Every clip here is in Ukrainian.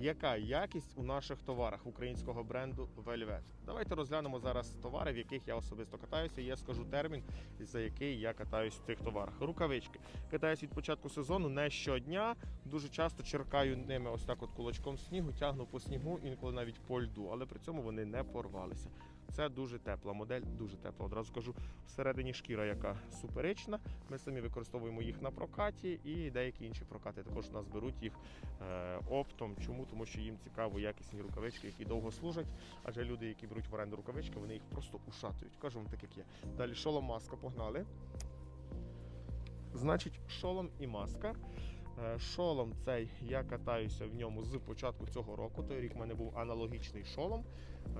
яка якість у наших товарах українського бренду Velvet. Давайте розглянемо зараз товари, в яких я особисто катаюся. і Я скажу термін, за який я катаюсь в цих товарах. Рукавички. Катаюсь від початку сезону не щодня. Дуже часто черкаю ними ось так от кулачком снігу, тягну по снігу, інколи навіть по льду, але при цьому вони не порвалися. Це дуже тепла модель, дуже тепла. Одразу кажу, всередині шкіра, яка суперечна. Ми самі використовуємо їх на прокаті, і деякі інші прокати також у нас беруть їх е, оптом. Чому? Тому що їм цікаво якісні рукавички, які довго служать. Адже люди, які беруть в оренду рукавички, вони їх просто ушатують. Кажу вам так, як є. Далі шолом маска, погнали. Значить, шолом і маска. Е, Шолом цей я катаюся в ньому з початку цього року. Той рік в мене був аналогічний шолом.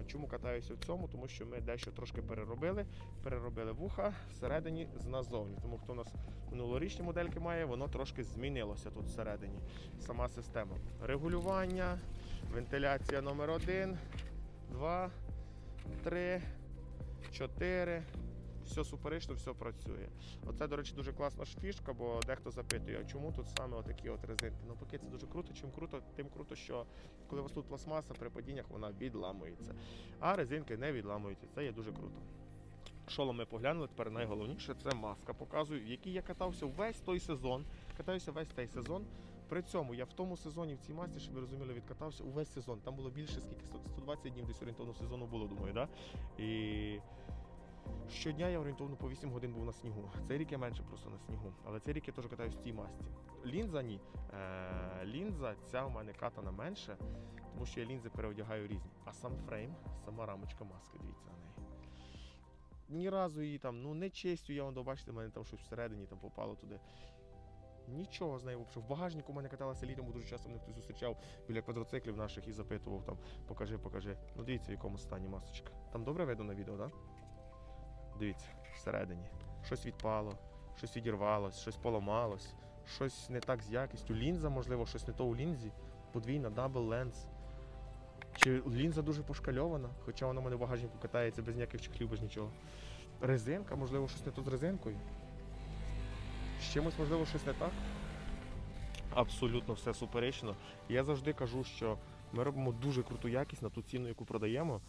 Чому катаюся в цьому? Тому що ми дещо трошки переробили. Переробили вуха всередині з назовні. Тому хто у нас минулорічні модельки має, воно трошки змінилося тут всередині. Сама система. Регулювання, вентиляція номер один, два, три, чотири. Все суперечно, все працює. Оце, до речі, дуже класна ж фішка, бо дехто запитує, а чому тут саме отакі от резинки. Ну, поки це дуже круто. Чим круто, тим круто, що коли у вас тут пластмаса, при падіннях вона відламується. А резинки не відламуються. Це є дуже круто. Шолом ми поглянули, тепер найголовніше це маска. Показую, в якій я катався весь той сезон. Катаюся весь той сезон. При цьому я в тому сезоні в цій масці, щоб ви розуміли, відкатався увесь сезон. Там було більше скільки 120 днів десь орієнтовно сезону було, думаю, да? І Щодня я орієнтовно по 8 годин був на снігу. Цей рік я менше просто на снігу. Але цей рік я теж катаюсь в цій масці. Лінза ні. Е, лінза ця у мене катана менше, тому що я лінзи переодягаю різні. А сам фрейм, сама рамочка маски, дивіться на неї. Ні разу її там, ну не честю, я вам бачите, в мене там щось всередині там попало туди. Нічого з нею взагалі. В багажнику у мене каталася літом, бо дуже часто мене хтось зустрічав біля квадроциклів наших і запитував там, покажи, покажи. Ну дивіться, в якому стані масочка. Там добре видно на відео, так? Да? Дивіться, всередині. Щось відпало, щось відірвалось, щось поламалось, щось не так з якістю. Лінза, можливо, щось не то у лінзі. Подвійна, дабл ленз. Чи лінза дуже пошкальована, хоча вона в мене в багажнику катається без ніяких чехлів, без нічого. Резинка, можливо, щось не то з резинкою. З чимось, можливо, щось не так. Абсолютно все суперечно. Я завжди кажу, що ми робимо дуже круту якість на ту ціну, яку продаємо.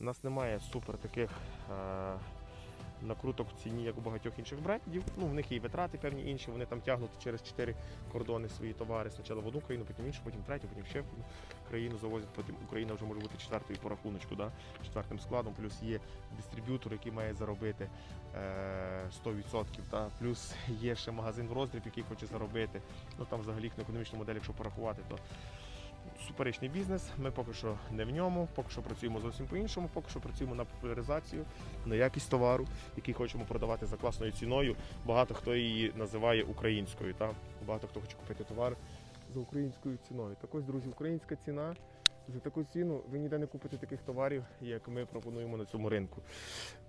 У нас немає супер таких е- накруток в ціні, як у багатьох інших брендів. Ну, в них є витрати певні інші, вони там тягнуть через чотири кордони свої товари. Спочатку в одну країну, потім іншу, потім третю, потім ще країну завозять, потім Україна вже може бути четвертою по рахуночку, да? четвертим складом, плюс є дистриб'ютор, який має заробити е- 100%, та? плюс є ще магазин в роздріб, який хоче заробити. Ну там взагалі економічну модель, якщо порахувати, то суперечний бізнес. Ми поки що не в ньому, поки що працюємо зовсім по-іншому, поки що працюємо на популяризацію, на якість товару, який хочемо продавати за класною ціною. Багато хто її називає українською. Та? Багато хто хоче купити товар за українською ціною. Так ось, друзі, українська ціна. За таку ціну ви ніде не купите таких товарів, як ми пропонуємо на цьому ринку.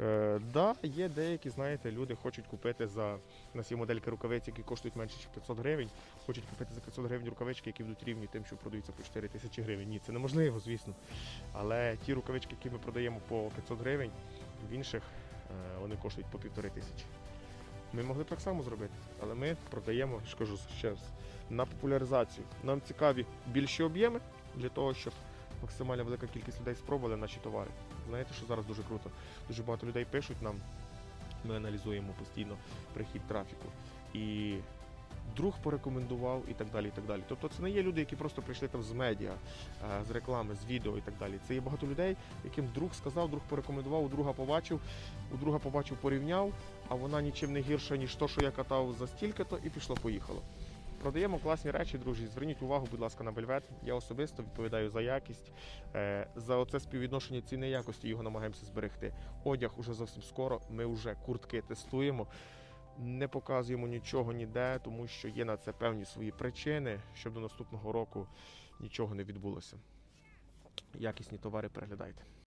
Е, да, є деякі, знаєте, люди хочуть купити за у нас є модельки рукавиць, які коштують менше, ніж 500 гривень. Хочуть купити за 500 гривень рукавички, які будуть рівні тим, що продаються по 4 тисячі гривень. Ні, це неможливо, звісно. Але ті рукавички, які ми продаємо по 500 гривень, в інших е, вони коштують по півтори тисячі. Ми могли так само зробити, але ми продаємо, ж кажу ще раз, на популяризацію. Нам цікаві більші об'єми для того, щоб максимально велика кількість людей спробували наші товари. Знаєте, що зараз дуже круто. Дуже багато людей пишуть нам, ми аналізуємо постійно прихід трафіку. І друг порекомендував і так далі. і так далі. Тобто це не є люди, які просто прийшли там з медіа, е, з реклами, з відео і так далі. Це є багато людей, яким друг сказав, друг порекомендував, у друга побачив, у друга побачив, порівняв, а вона нічим не гірша, ніж то, що я катав за стільки-то, і пішло-поїхало. Продаємо класні речі, друзі. Зверніть увагу, будь ласка, на Бельвет. Я особисто відповідаю за якість. Е, За оце співвідношення ціни якості його намагаємося зберегти. Одяг уже зовсім скоро. Ми вже куртки тестуємо. Не показуємо нічого ніде, тому що є на це певні свої причини, щоб до наступного року нічого не відбулося. Якісні товари переглядайте.